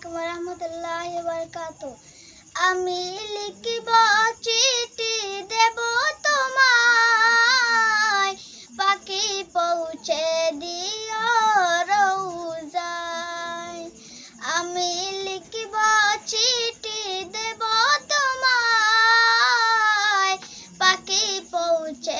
আলাইকুম রহমতুল্লাহ বরকাত আমি লিখিব চিঠি দেব তোমায়। পাখি পৌঁছে দিও রৌজায় আমি লিখিব চিঠি দেব তোমায়। পাখি পৌঁছে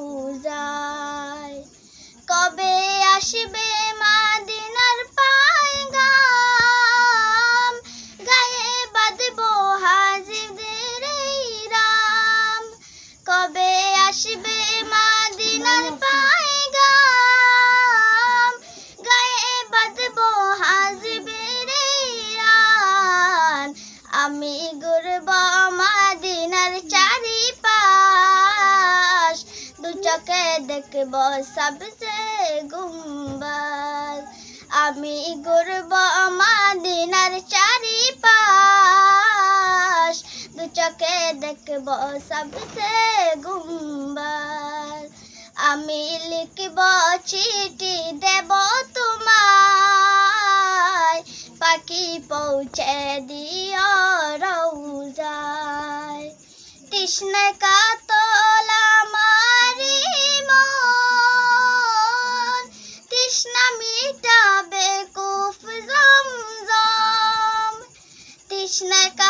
আমি ঘুরব মাদিনার চারিপাশ। দু চোখে দেখব সবসে গুম্বাজ। আমি ঘুরব মাদিনার চারিপাশ। দু চোখে দেখব সবসে গুম্বাজ। আমি লিখব চিঠি দেব তোমায়। পৌঁছে দিও রৌজায় কৃষ্ণ কাতল আমারি মন তৃষ্ণ মিটাবে কুফ জমজম তৃষ্ণ কাতল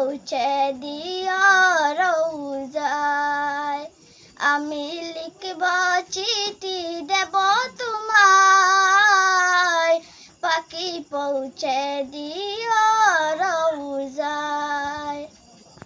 পৌঁছে দিও রৌজায়। আমি লিখব চিঠি দেব তোমায়। পাখি পৌঁছে রৌজায়